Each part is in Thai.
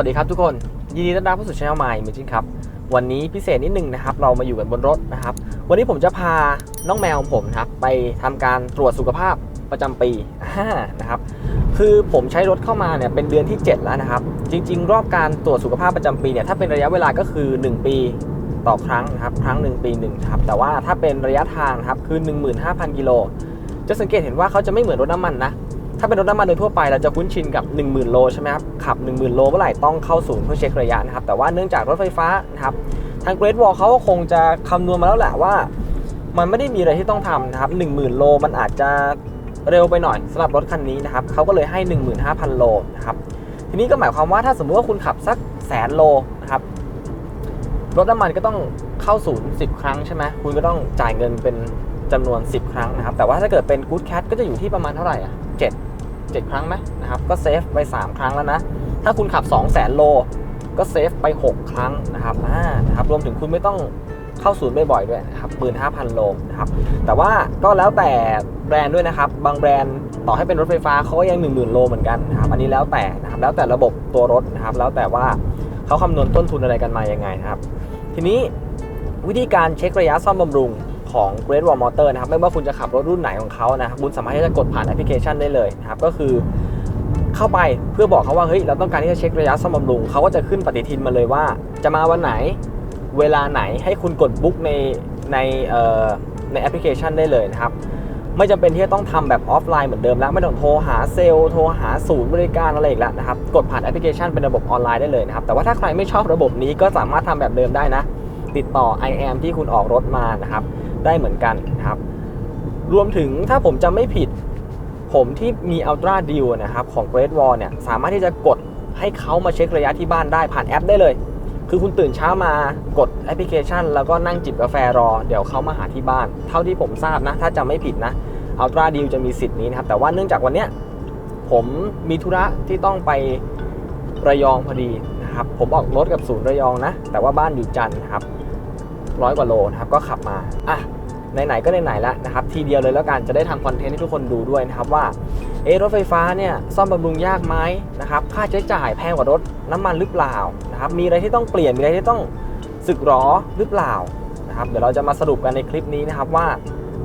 วัสดีครับทุกคน ยินดีต้อนรับเข้าสู่ช่อง My Imaging ครับ วันนี้พิเศษนิดนึงนะครับ เรามาอยู่กันบนรถนะครับ วันนี้ผมจะพาน้องแมวของผมครับ ไปทำการตรวจสุขภาพประจำปีนะครับ คือผมใช้รถเข้ามาเนี่ยเป็นเดือนที่ 7 แล้วนะครับ จริง ๆ รอบการตรวจสุขภาพประจำปีเนี่ยถ้าเป็นระยะเวลาก็คือ 1 ปีต่อครั้งนะครับ ครั้งหนึ่งปีหนึ่งครับ แต่ว่าถ้าเป็นระยะทางครับคือ 15,000 กิโล จะสังเกตเห็นว่าเขาจะไม่เหมือนรถน้ำมันนะ ถ้าเป็นรถน้ำมันโดยทั่วไปเราจะคุ้นชินกับ 10,000 โลใช่ไหมครับ ขับ 10,000 โลเมื่อไหร่ต้องเข้าศูนย์เพื่อเช็คระยะนะครับ แต่ว่าเนื่องจากรถไฟฟ้านะครับ ทาง Great Wall เขาก็คงจะคำนวณมาแล้วแหละว่า มันไม่ได้มีอะไรที่ต้องทำนะครับ10,000 โลมันอาจจะเร็วไปหน่อยสำหรับรถคันนี้นะครับเขาก็เลยให้ 15,000 โลนะครับ ทีนี้ก็หมายความว่าถ้าสมมุติว่าคุณขับสักแสนโลนะครับรถน้ำมันก็ต้องเข้าศูนย์10 ครั้งใช่ไหมคุณก็ต้องจ่ายเงินเป็นจำนวน 10 ครั้งนะครับ แต่ว่าถ้าเกิดเป็น Good Cat ก็จะอยู่ที่ประมาณเท่าไหร่อะ7 7 ครั้งไหมนะครับก็เซฟไป 3 ครั้งแล้วนะ ถ้าคุณขับ 2 0 0 0 0โลก็เซฟไป 6 ครั้งนะครับอ่านะครับรวมถึงคุณไม่ต้องเข้าศูนย์บ่อยๆด้วยนะครับ15,000โลนะครับแต่ว่าก็แล้วแต่แบรนด์ด้วยนะครับ บางแบรนด์ต่อให้เป็นรถไฟฟ้าเขาก็ยัง10,000โลเหมือนกันนะครับอันนี้แล้วแต่นะครับแล้วแต่ระบบตัวรถนะครับแล้วแต่ว่าเขาคำนวณต้นทุนอะไรกันมายังไงนะครับ ทีนี้วิธีการเช็คระยะซ่อมบำรุง ของ Great Wall Motor นะครับ ไม่ว่าคุณจะขับรถรุ่นไหนของเขานะครับคุณสามารถที่จะกดผ่านแอปพลิเคชันได้เลยนะครับ ก็คือเข้าไปเพื่อบอกเขาว่าเฮ้ยเราต้องการที่จะเช็คระยะซ่อมบำรุงเขาก็จะขึ้นปฏิทินมาเลยว่า จะมาวันไหนเวลาไหนให้คุณกดบุ๊กในในในแอปพลิเคชันได้เลยนะครับ ไม่จำเป็นที่จะต้องทำแบบออฟไลน์เหมือนเดิมแล้วไม่ต้องโทรหาเซลล์โทรหาศูนย์บริการอะไรอีกแล้วนะครับ กดผ่านแอปพลิเคชันเป็นระบบออนไลน์ได้เลยนะครับ แต่ว่าถ้าใครไม่ชอบระบบนี้ก็สามารถทำแบบเดิมได้นะ ติดต่อ i am ที่คุณออกรถมานะครับ ได้เหมือนกันครับ รวมถึงถ้าผมจำไม่ผิด ผมที่มี Ultra Deal นะครับของ Great Wall เนี่ยสามารถที่จะกดให้เขามาเช็คระยะที่บ้านได้ผ่านแอปได้เลย คือคุณตื่นเช้ามากดแอปพลิเคชัน แล้วก็นั่งจิบกาแฟรอ เดี๋ยวเขามาหาที่บ้าน เท่าที่ผมทราบนะ ถ้าจำไม่ผิดนะ Ultra Deal จะมีสิทธิ์นี้นะครับ แต่ว่าเนื่องจากวันเนี้ยผมมีธุระที่ต้องไประยองพอดีนะครับ ผมออกรถกับศูนย์ระยองนะ แต่ว่าบ้านอยู่จันทร์นะครับร้อยกว่าโลนะครับ ก็ขับมา อะ ไหนๆก็ไหนๆแล้วนะครับทีเดียวเลยแล้วกันจะได้ทำคอนเทนต์ให้ทุกคนดูด้วยนะครับว่าเอรถไฟฟ้าเนี่ยซ่อมบำรุงยากไหมนะครับค่าใช้จ่ายแพงกว่ารถน้ำมันหรือเปล่านะครับมีอะไรที่ต้องเปลี่ยนมีอะไรที่ต้องสึกหรอหรือเปล่านะครับเดี๋ยวเราจะมาสรุปกันในคลิปนี้นะครับว่า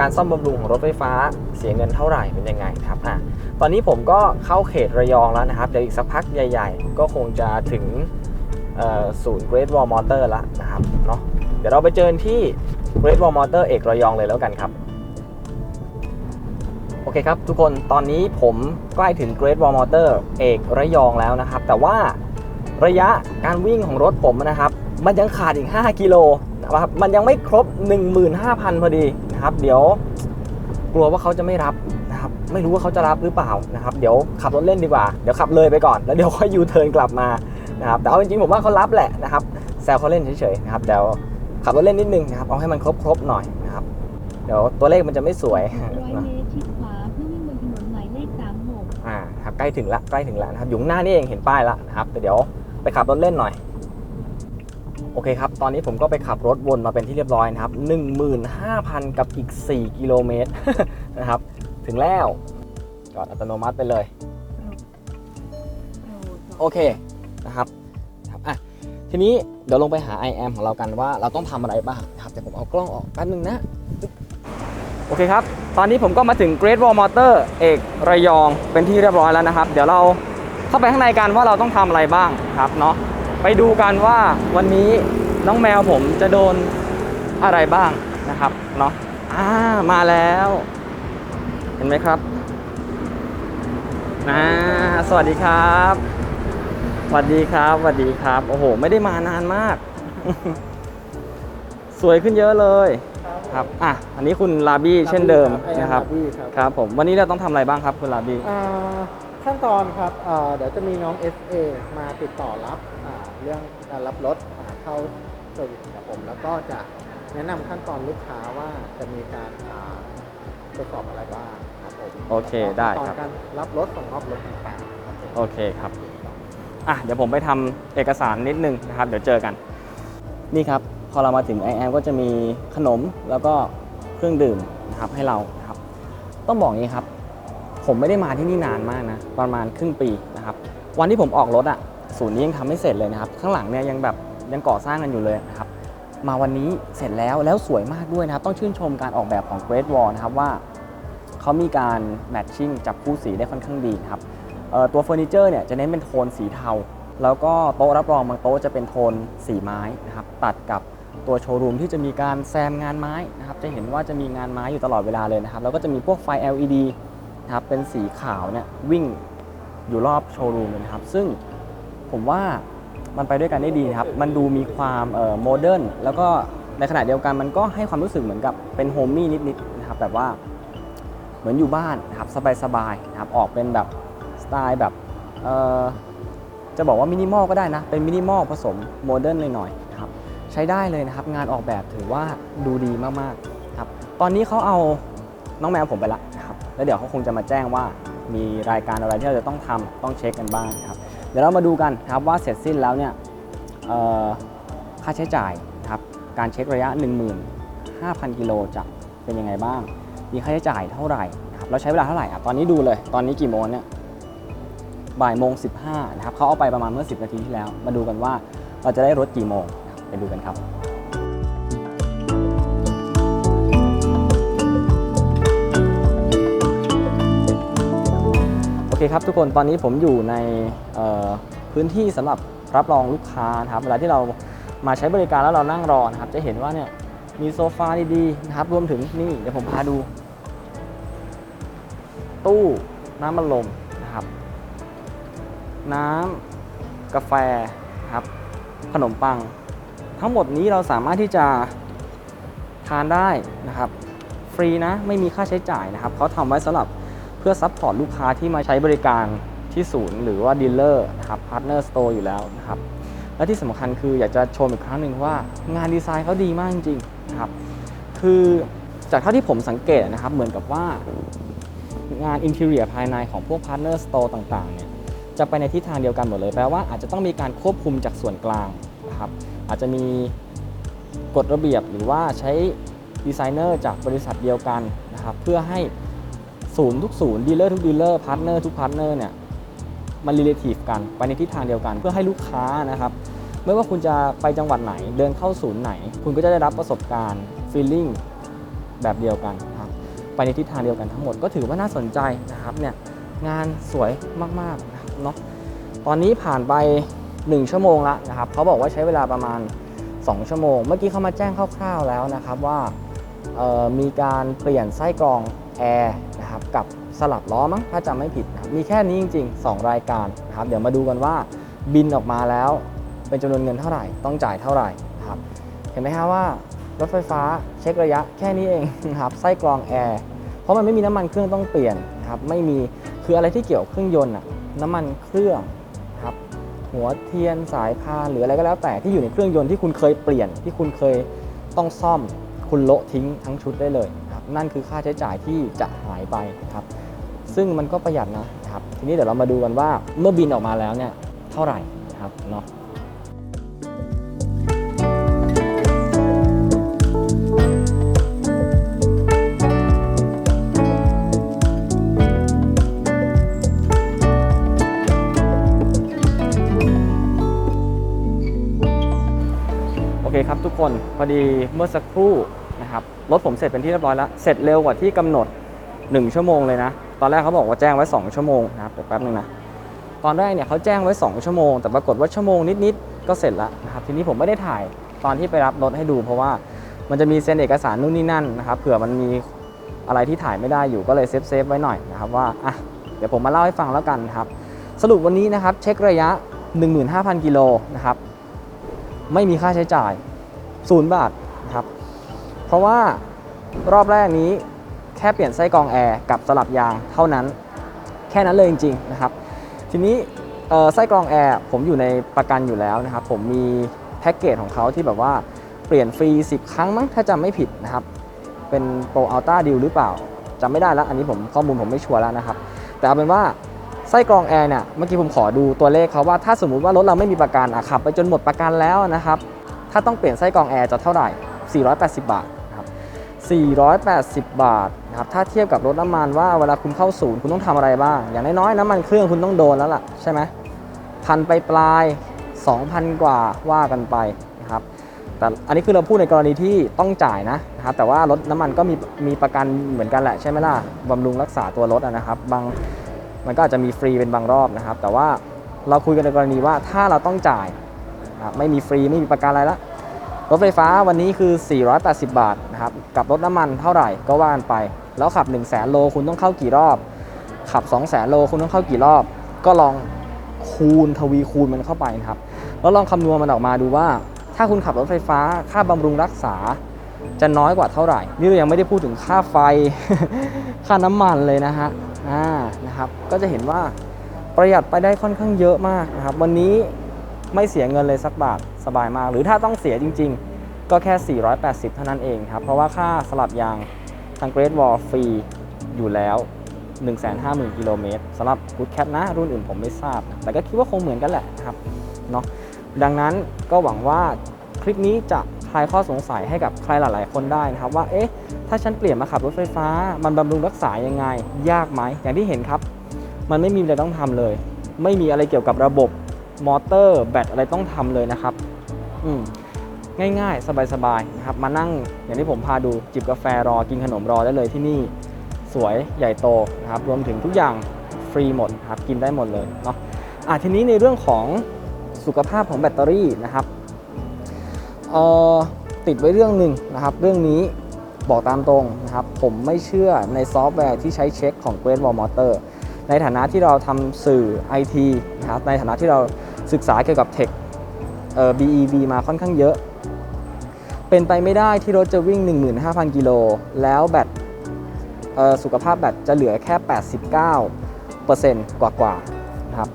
การซ่อมบำรุงของรถไฟฟ้าเสียเงินเท่าไหร่เป็นยังไงครับอะตอนนี้ผมก็เข้าเขตระยองแล้วนะครับเดี๋ยวอีกสักพักใหญ่ ๆ ก็คงจะถึงศูนย์ Great Wall Motor แล้วนะครับเนาะ เดี๋ยวเราไปเจอที่ Great Wall Motor เอกระยองเลยแล้วกันครับ โอเคครับ ทุกคนตอนนี้ผมใกล้ถึง Great Wall Motor เอกระยองแล้วนะครับ แต่ว่าระยะการวิ่งของรถผมนะครับ มันยังขาดอีก 5 กิโลนะครับมันยังไม่ครบ 15,000 พอดีนะครับ เดี๋ยวกลัวว่าเขาจะไม่รับนะครับ ไม่รู้ว่าเขาจะรับหรือเปล่านะครับ เดี๋ยวขับรถเล่นดีกว่า เดี๋ยวขับเลยไปก่อน แล้วเดี๋ยวค่อยยูเทิร์นกลับมานะครับ แต่เอาจริงๆผมว่าเขารับแหละนะครับ แซวเขาเล่นเฉยๆนะครับ เดี๋ยว ขับรถเล่นนิดนึงนะครับ เอาให้มันครบๆหน่อยนะครับ เดี๋ยวตัวเลขมันจะไม่สวยร้อยเมตรชิดขวาเพื่อวิ่งบนถนนหมายเลข36อ่าครับใกล้ถึงละใกล้ถึงแล้วนะครับอยู่ข้างหน้านี่เองเห็นป้ายแล้วนะครับแต่เดี๋ยวไปขับรถเล่นหน่อย โอเคครับ ตอนนี้ผมก็ไปขับรถวนมาเป็นที่เรียบร้อยนะครับ 15,000 กับอีก 4 กิโลเมตร นะครับ ถึงแล้วจอดอัตโนมัติไปเลย โอเคนะครับครับอะทีนี้ เดี๋ยวลงไปหา i am ของเรากันว่าเราต้องทำอะไรบ้างนะครับเดี๋ยวผมเอากล้องออกแป๊บนึงนะโอเคครับ ตอนนี้ผมก็มาถึง Great Wall Motor เอกระยองเป็นที่เรียบร้อยแล้วนะครับ เดี๋ยวเราเข้าไปข้างในกันว่าเราต้องทำอะไรบ้างครับเนาะไปดูกันว่าวันนี้น้องแมวผมจะโดนอะไรบ้างนะครับเนาะอ่ามาแล้ว เห็นไหมครับอ่าสวัสดีครับ วัสดีครับสวัสดีครับ โอ้โห ไม่ได้มานานมาก สวยขึ้นเยอะเลยครับอะอันนี้คุณลาบี้เช่นเดิมนะครับพี่ครับครับผมวันนี้เราต้องทำอะไรบ้างครับคุณลาบี้อ่าขั้นตอนครับอ่าเดี๋ยวจะมีน้อง SA มาติดต่อรับอ่าเรื่องการรับรถอ่าเข้าเซอร์วิสกับผมแล้วก็จะแนะนำขั้นตอนลูกค้าว่าจะมีการอ่าตรวจสอบอะไรบ้างครับผมโอเคได้ขั้นตอนครับการรับรถส่งมอบรถต่างๆครับผมโอเคครับ อะเดี๋ยวผมไปทำเอกสารนิดนึงนะครับ เดี๋ยวเจอกัน นี่ครับ พอเรามาถึงไอแอมก็จะมีขนมแล้วก็เครื่องดื่มนะครับให้เรานะครับ ต้องบอกงี้ครับ ผมไม่ได้มาที่นี่นานมากนะ ประมาณครึ่งปีนะครับ วันที่ผมออกรถอะ่ะศูนย์นี้ยังทำไม่เสร็จเลยนะครับ ข้างหลังเนี่ยยังแบบยังก่อสร้างกันอยู่เลยนะครับ มาวันนี้เสร็จแล้วแล้วสวยมากด้วยนะครับ ต้องชื่นชมการออกแบบของ Great Wall นะครับว่าเขามีการแมทชิ่งจับคู่สีได้ค่อนข้างดีนะครับ ตัวเฟอร์นิเจอร์เนี่ยจะเน้นเป็นโทนสีเทา แล้วก็โต๊ะรับรองบางโต๊ะจะเป็นโทนสีไม้นะครับตัดกับตัวโชว์รูมที่จะมีการแซมงานไม้นะครับจะเห็นว่าจะมีงานไม้อยู่ตลอดเวลาเลยนะครับแล้วก็จะมีพวกไฟ LED นะครับเป็นสีขาวเนี่ยวิ่งอยู่รอบโชว์รูมเลยนะครับซึ่งผมว่ามันไปด้วยกันได้ดีนะครับ มันดูมีความโมเดิร์นแล้วก็ในขณะเดียวกันมันก็ให้ความรู้สึกเหมือนกับเป็นโฮมมี่นิดๆนะครับแบบว่าเหมือนอยู่บ้านนะครับสบายๆนะครับออกเป็นแบบ ไตล์แบบจะบอกว่ามินิมอลก็ได้นะ เป็นมินิมอลผสมโมเดิร์นหน่อยๆครับใช้ได้เลยนะครับ งานออกแบบถือว่าดูดีมากๆครับตอนนี้เขาเอาน้องแมวผมไปละนะครับแล้วเดี๋ยวเขาคงจะมาแจ้งว่ามีรายการอะไรที่เราจะต้องทำต้องเช็คกันบ้างครับเดี๋ยวเรามาดูกันครับว่าเสร็จสิ้นแล้วเนี่ยค่าใช้จ่ายครับการเช็คระยะ 15,000 กิโลจะเป็นยังไงบ้าง มีค่าใช้จ่ายเท่าไหร่ครับเราใช้เวลาเท่าไหร่อะตอนนี้ดูเลยตอนนี้กี่โมงเนี่ย บ่ายโมง 15นะครับเขาเอาไปประมาณเมื่อ 10 นาทีที่แล้ว มาดูกันว่าเราจะได้รถกี่โมงไปดูกันครับ โอเคครับทุกคนตอนนี้ผมอยู่ในพื้นที่สำหรับรับรองลูกค้านะครับเวลาที่เรามาใช้บริการแล้วเรานั่งรอนะครับ จะเห็นว่าเนี่ยมีโซฟาดีๆนะครับ รวมถึงนี่เดี๋ยวผมพาดู ตู้น้ำมันลม น้ำกาแฟครับขนมปัง ทั้งหมดนี้เราสามารถที่จะทานได้นะครับ ฟรีนะไม่มีค่าใช้จ่ายนะครับเขาทำไว้สำหรับเพื่อซัพพอร์ตลูกค้าที่มาใช้บริการที่ศูนย์หรือว่าดีลเลอร์นะครับพาร์ทเนอร์สโตร์อยู่แล้วนะครับ และที่สำคัญคืออยากจะชมอีกครั้งหนึ่งว่างานดีไซน์เขาดีมากจริงๆนะครับ คือจากเท่าที่ผมสังเกตนะครับเหมือนกับว่างานอินเท i รียภายในของพวกพาร์ทเนอร์สโตร์ต่างๆเนี่ย จะไปในทิศทางเดียวกันหมดเลยแปลว่าอาจจะต้องมีการควบคุมจากส่วนกลางนะครับอาจจะมีกฎระเบียบหรือว่าใช้ดีไซเนอร์จากบริษัทเดียวกันนะครับเพื่อให้ศูนย์ทุกศูนย์ดีลเลอร์ทุกดีลเลอร์พาร์ทเนอร์ทุกพาร์ทเนอร์เนี่ยมันรีเลทีฟกันไปในทิศทางเดียวกัน เพื่อให้ลูกค้านะครับไม่ว่าคุณจะไปจังหวัดไหนเดินเข้าศูนย์ไหน คุณก็จะได้รับประสบการณ์ฟีลลิ่งแบบเดียวกันนะครับไปในทิศทางเดียวกันทั้งหมดก็ถือว่าน่าสนใจนะครับเนี่ยงานสวยมาก ๆ เนาะตอนนี้ผ่านไป 1 ชั่วโมงแล้วนะครับเขาบอกว่าใช้เวลาประมาณ 2 ชั่วโมง เมื่อกี้เขามาแจ้งคร่าวๆแล้วนะครับว่ามีการเปลี่ยนไส้กรองแอร์นะครับกับสลับล้อมั้งถ้าจำไม่ผิดนะมีแค่นี้จริง ๆ 2 รายการนะครับเดี๋ยวมาดูกันว่าบินออกมาแล้วเป็นจำนวนเงินเท่าไหร่ ต้องจ่ายเท่าไหร่นะครับเห็นไหมฮะว่ารถไฟฟ้าเช็คระยะแค่นี้เองนะครับไส้กรองแอร์เพราะมันไม่มีน้ำมันเครื่องต้องเปลี่ยนนะครับไม่มีคืออะไรที่เกี่ยวเครื่องยนต์อะ น้ำมันเครื่องครับหัวเทียนสายพานหรืออะไรก็แล้วแต่ที่อยู่ในเครื่องยนต์ที่คุณเคยเปลี่ยนที่คุณเคยต้องซ่อมคุณโละทิ้งทั้งชุดได้เลยครับนั่นคือค่าใช้จ่ายที่จะหายไปครับซึ่งมันก็ประหยัดนะครับทีนี้เดี๋ยวเรามาดูกันว่าเมื่อบินออกมาแล้วเนี่ยเท่าไหร่นะครับเนาะ อดีเมื่อสักครู่นะครับรถผมเสร็จเป็นที่เรียบร้อยแล้ว เสร็จเร็วกว่าที่กำหนด 1 ชั่วโมงเลยนะ ตอนแรกเขาบอกว่าแจ้งไว้ 2 ชั่วโมงนะครับเดี๋ยวแป๊บนึงนะตอนแรกเนี่ยเขาแจ้งไว้ 2 ชั่วโมง แต่ปรากฏว่าชั่วโมงนิดๆก็เสร็จแล้วนะครับทีนี้ผมไม่ได้ถ่ายตอนที่ไปรับรถให้ดู เพราะว่ามันจะมีเซ็นเอกสารนู่นนี่นั่นนะครับเผื่อมันมีอะไรที่ถ่ายไม่ได้อยู่ก็เลยเซฟเซฟไว้หน่อยนะครับว่าอะเดี๋ยวผมมาเล่าให้ฟังแล้วกันครับสรุปวันนี้นะครับเช็คระยะ 15,000 กิโลนะครับไม่มีค่าใช้จ่าย ศูนย์บาทนะครับ เพราะว่ารอบแรกนี้แค่เปลี่ยนไส้กรองแอร์กับสลับยางเท่านั้น แค่นั้นเลยจริงๆนะครับ ทีนี้ไส้กรองแอร์ผมอยู่ในประกันอยู่แล้วนะครับ ผมมีแพ็กเกจของเขาที่แบบว่าเปลี่ยนฟรี 10 ครั้งมั้งถ้าจำไม่ผิดนะครับ เป็นโปรอัลต้าดิวหรือเปล่าจำไม่ได้แล้ว อันนี้ผมข้อมูลผมไม่ชัวร์แล้วนะครับ แต่เอาเป็นว่าไส้กรองแอร์เนี่ยเมื่อกี้ผมขอดูตัวเลขเขาว่าถ้าสมมุติว่ารถเราไม่มีประกันอะขับ ไปจนหมดประกันแล้วนะครับ ถ้าต้องเปลี่ยนไส้กรองแอร์จะเท่าไหร่ 480 บาทนะครับ480 บาทนะครับถ้าเทียบกับรถน้ำมันว่าเวลาคุณเข้าศูนย์คุณต้องทำอะไรบ้าง อย่างน้อยๆน้ำมันเครื่องคุณต้องโดนแล้วล่ะใช่ไหมพันไปปลายสองพันกว่าว่ากันไปนะครับแต่อันนี้คือเราพูดในกรณีที่ต้องจ่ายนะครับแต่ว่ารถน้ำมันก็มีมีประกันเหมือนกันแหละใช่ไหมล่ะบำรุงรักษาตัวรถนะครับ บางมันก็อาจจะมีฟรีเป็นบางรอบนะครับ แต่ว่าเราคุยกันในกรณีว่าถ้าเราต้องจ่าย นะครับไม่มีฟรีไม่มีประกันอะไรละรถไฟฟ้าวันนี้คือ 480 บาทนะครับกับรถน้ำมันเท่าไหร่ก็ว่ากันไป แล้วขับ 1 0 0 0 0แโลคุณต้องเข้ากี่รอบ ขับ 2 0 0 0 0 0โลคุณต้องเข้ากี่รอบ ก็ลองคูณทวีคูณมันเข้าไปนะครับแล้วลองคำนวณมันออกมาดูว่า ถ้าคุณขับรถไฟฟ้าค่าบำรุงรักษาจะน้อยกว่าเท่าไหร่ นี่เรายังไม่ได้พูดถึงค่าไฟ ค่าน้ำมันเลยนะฮะ อ่า นะครับ ก็จะเห็นว่าประหยัดไปได้ค่อนข้างเยอะมากนะครับ วันนี้ ไม่เสียเงินเลยสักบาทสบายมาก หรือถ้าต้องเสียจริง ๆ ก็แค่ 480 เท่านั้นเองครับ เพราะว่าค่าสลับยางทาง Great Wall ฟรีอยู่แล้ว 150,000 กิโลเมตรสำหรับ Good Cat นะ รุ่นอื่นผมไม่ทราบ แต่ก็คิดว่าคงเหมือนกันแหละครับเนาะดังนั้นก็หวังว่าคลิปนี้จะคลายข้อสงสัยให้กับใครหลาย ๆ คนได้นะครับว่าเอ๊ะถ้าฉันเปลี่ยนมาขับรถไฟฟ้า มันบำรุงรักษายังไง ยากไหมอย่างที่เห็นครับ มันไม่มีอะไรต้องทำเลย ไม่มีอะไรเกี่ยวกับระบบ มอเตอร์แบตอะไรต้องทำเลยนะครับอืมง่ายๆ สบายๆนะครับมานั่งอย่างที่ผมพาดูจิบกาแฟรอกินขนมรอได้เลยที่นี่สวยใหญ่โตนะครับรวมถึงทุกอย่างฟรีหมดครับกินได้หมดเลยเนาะอะทีนี้ในเรื่องของสุขภาพของแบตเตอรี่นะครับเอ่อติดไว้เรื่องหนึ่งนะครับเรื่องนี้บอกตามตรงนะครับผมไม่เชื่อในซอฟต์แวร์ที่ใช้เช็คของ Great Wall Motor ในฐานะที่เราทำสื่อ IT นะครับในฐานะที่เรา ศึกษาเกี่ยวกับเทคเอ่อ BEV มาค่อนข้างเยอะ เป็นไปไม่ได้ที่รถจะวิ่ง 15,000 กิโล แล้วแบตสุขภาพแบตจะเหลือแค่ 89%กว่าๆนะครับ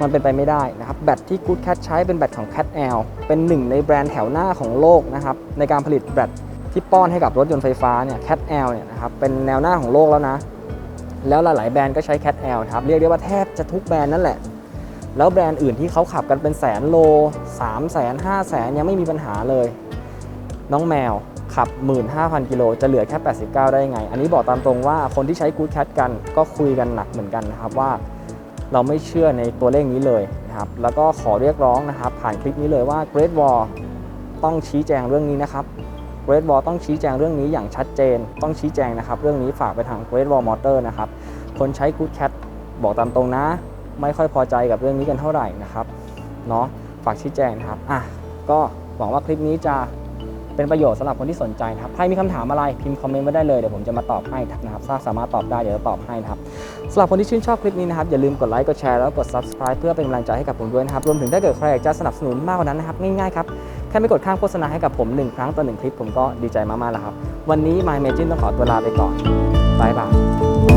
มันเป็นไปไม่ได้นะครับ แบตที่ Good Cat ใช้เป็นแบตของ Cat L เป็นหนึ่งในแบรนด์แถวหน้าของโลกนะครับ ในการผลิตแบตที่ป้อนให้กับรถยนต์ไฟฟ้าเนี่ย Cat L เนี่ยนะครับ เป็นแนวหน้าของโลกแล้วนะ แล้วหลายๆแบรนด์ก็ใช้ Cat L ครับ เรียกได้ว่าแทบจะทุกแบรนด์นั่นแหละ แล้วแบรนด์อื่นที่เขาขับกันเป็นแสนโล3แสน5แสนยังไม่มีปัญหาเลย น้องแมวขับ 15,000 กิโลจะเหลือแค่ 89 ได้ยังไง อันนี้บอกตามตรงว่าคนที่ใช้ Good Cat กันก็คุยกันหนักเหมือนกันนะครับว่า เราไม่เชื่อในตัวเลขนี้เลยนะครับแล้วก็ขอเรียกร้องนะครับ ผ่านคลิปนี้เลยว่า Great Wall ต้องชี้แจงเรื่องนี้นะครับ Great Wall ต้องชี้แจงเรื่องนี้อย่างชัดเจน ต้องชี้แจงนะครับ เรื่องนี้ฝากไปทาง Great Wall Motor นะครับคนใช้ Good Cat บอกตามตรงนะ ไม่ค่อยพอใจกับเรื่องนี้กันเท่าไหร่นะครับเนาะฝากชี้แจงนะครับอะก็หวังว่าคลิปนี้จะเป็นประโยชน์สำหรับคนที่สนใจนะครับใครมีคำถามอะไรพิมพ์คอมเมนต์ไว้ได้เลยเดี๋ยวผมจะมาตอบให้นะครับถ้าสามารถตอบได้เดี๋ยวจะตอบให้นะครับสำหรับคนที่ชื่นชอบคลิปนี้นะครับอย่าลืมกดไลค์กดแชร์แล้วกด subscribe เพื่อเป็นกำลังใจให้กับผมด้วยนะครับรวมถึงถ้าเกิดใครอยากจะสนับสนุนมากกว่านั้นนะครับง่ายๆครับแค่ไม่กดข้ามโฆษณาให้กับผม 1 ครั้งต่อ1คลิปผมก็ดีใจมากๆแล้วครับวันนี้ My Imagine ต้องขอตัวลาไปก่อนบายบาย